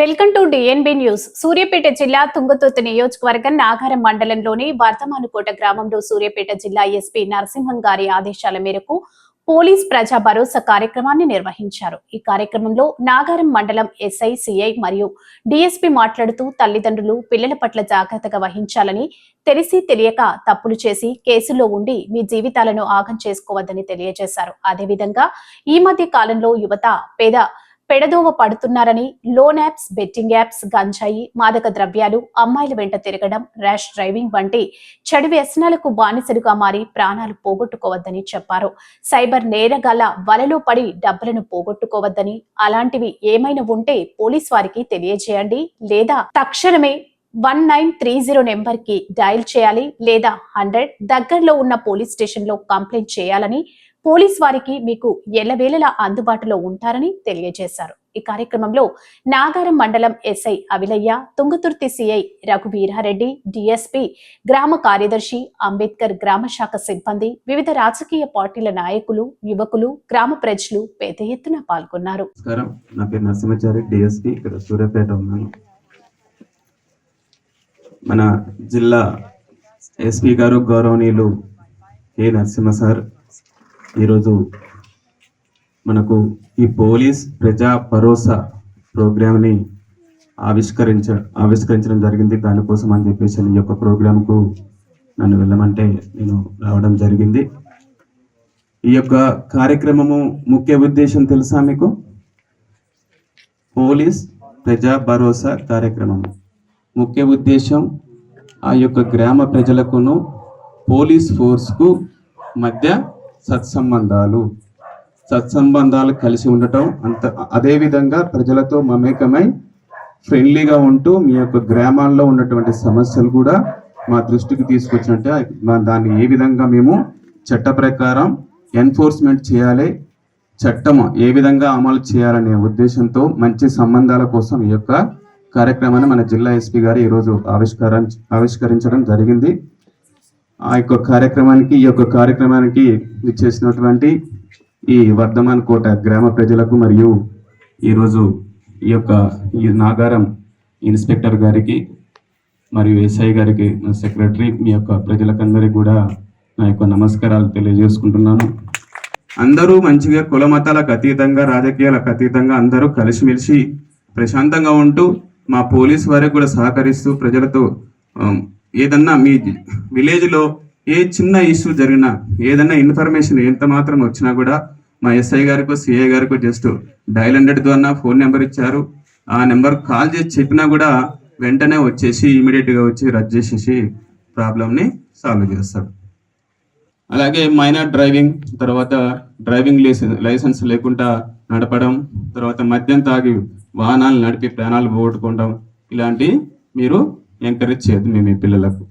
Welcome to DNB news Suryapet జిల్లా తుంగతుర్తి నియోజకవర్గం నాగారం మండలంలోని వర్ధమానుకోట గ్రామంలో సూర్యాపేట జిల్లా ఎస్పీ నరసింహం గారి ఆదేశాల మేరకు పోలీస్ ప్రజా భరోసా కార్యక్రమాన్ని నిర్వహించారు. ఈ కార్యక్రమంలో నాగారం మండలం ఎస్ఐ సిఐ మరియు డిఎస్పి మాట్లాడుతూ తల్లిదండ్రులు పిల్లల పట్ల జాగ్రత్తగా వహించాలని తెలిసి తెలియక తప్పులు చేసి కేసులో ఉండి మీ జీవితాలను ఆగం చేసుకోవద్దని తెలియజేశారు. అదేవిధంగా ఈ మధ్య కాలంలో యువత పేద పెడదోవ పడుతున్నారని లోన్ యాప్స్ బెట్టింగ్ యాప్స్ గంజాయి మాదక ద్రవ్యాలు అమ్మాయిల వెంట తిరగడం ర్యాష్ డ్రైవింగ్ వంటి చెడు వ్యసనాలకు బానిసలుగా మారి ప్రాణాలు పోగొట్టుకోవద్దని చెప్పారు. సైబర్ నేరగాల వలలో పడి డబ్బులను పోగొట్టుకోవద్దని అలాంటివి ఏమైనా ఉంటే పోలీస్ వారికి తెలియజేయండి లేదా తక్షణమే వన్ నైన్ త్రీ జీరో నెంబర్కి డయల్ చేయాలి లేదా హండ్రెడ్ దగ్గరలో ఉన్న పోలీస్ స్టేషన్లో కంప్లైంట్ చేయాలని పోలీస్ వారికి మీకు ఎల్లవేళలా అందుబాటులో ఉంటారని తెలియజేశారు. ఈ కార్యక్రమంలో నాగారం మండలం SI Avilaiah Tungaturthi CI Raghuveera Reddy DSP గ్రామ కార్యదర్శి అంబేద్కర్ గ్రామ శాఖ సిబ్బంది వివిధ రాజకీయ పార్టీల నాయకులు యువకులు గ్రామ ప్రజలు పెద్ద ఎత్తున పాల్గొన్నారు. నా పేరు నరసింహచారి డిఎస్పి. ఇక్కడ సూర్యాపేట ఉన్నాను. మన జిల్లా ఎస్పీ గారు గౌరవనీయులు కె నరసింహ సార్ ఈరోజు మనకు ఈ పోలీస్ ప్రజా భరోసా ప్రోగ్రామ్ని ఆవిష్కరించ ఆవిష్కరించడం జరిగింది. దానికోసం అని చెప్పేసి ఈ యొక్క ప్రోగ్రాంకు నన్ను వెళ్ళమంటే నేను రావడం జరిగింది. ఈ యొక్క కార్యక్రమము ముఖ్య ఉద్దేశం తెలుసా మీకు? పోలీస్ ప్రజా భరోసా కార్యక్రమం ముఖ్య ఉద్దేశం ఆ యొక్క గ్రామ ప్రజలకును పోలీస్ ఫోర్స్కు మధ్య సత్సంబంధాలు. సత్సంబంధాలు కలిసి ఉండటం అంత అదే విధంగా ప్రజలతో మమేకమై ఫ్రెండ్లీగా ఉంటూ మీ యొక్క గ్రామాల్లో ఉన్నటువంటి సమస్యలు కూడా మా దృష్టికి తీసుకొచ్చినట్టే మా- దాన్ని ఏ విధంగా మేము చట్ట ప్రకారం ఎన్ఫోర్స్మెంట్ చేయాలి చట్టం ఏ విధంగా అమలు చేయాలనే ఉద్దేశంతో మంచి సంబంధాల కోసం ఈ యొక్క కార్యక్రమాన్ని మన జిల్లా ఎస్పీ గారు ఈరోజు ఆవిష్కర ఆవిష్కరించడం జరిగింది. ఆ యొక్క కార్యక్రమానికి ఈ యొక్క కార్యక్రమానికి ఇచ్చేసినటువంటి ఈ వర్ధమాన్ కోట గ్రామ ప్రజలకు మరియు ఈరోజు ఈ యొక్క ఈ నాగారం ఇన్స్పెక్టర్ గారికి మరియు ఎస్ఐ గారికి నా సెక్రటరీ మీ యొక్క ప్రజలకందరికీ కూడా నా యొక్క నమస్కారాలు తెలియజేసుకుంటున్నాను. అందరూ మంచిగా కుల మతాలకు అతీతంగా రాజకీయాలకు అతీతంగా అందరూ కలిసిమెలిసి ప్రశాంతంగా ఉంటూ మా పోలీస్ వారికి కూడా సహకరిస్తూ ప్రజలతో ఏదన్నా మీ విలేజ్లో ఏ చిన్న ఇష్యూ జరిగినా ఏదన్నా ఇన్ఫర్మేషన్ ఎంత మాత్రం వచ్చినా కూడా మా ఎస్ఐ గారికి సిఐ గారికి జస్ట్ డైల్ హండ్రెడ్ ద్వారా ఫోన్ నెంబర్ ఇచ్చారు. ఆ నెంబర్ కాల్ చేసి చెప్పినా కూడా వెంటనే వచ్చేసి ఇమీడియట్గా వచ్చి రద్దు చేసేసి ప్రాబ్లమ్ని సాల్వ్ చేస్తాడు అలాగే మైనర్ డ్రైవింగ్ తర్వాత డ్రైవింగ్ లైసెన్స్ లైసెన్స్ లేకుండా నడపడం తర్వాత మద్యం తాగి వాహనాలు నడిపి ప్రాణాలు పోగొట్టుకోవడం ఇలాంటి మీరు ఎంకరేజ్ చేయదు మీ పిల్లలకు.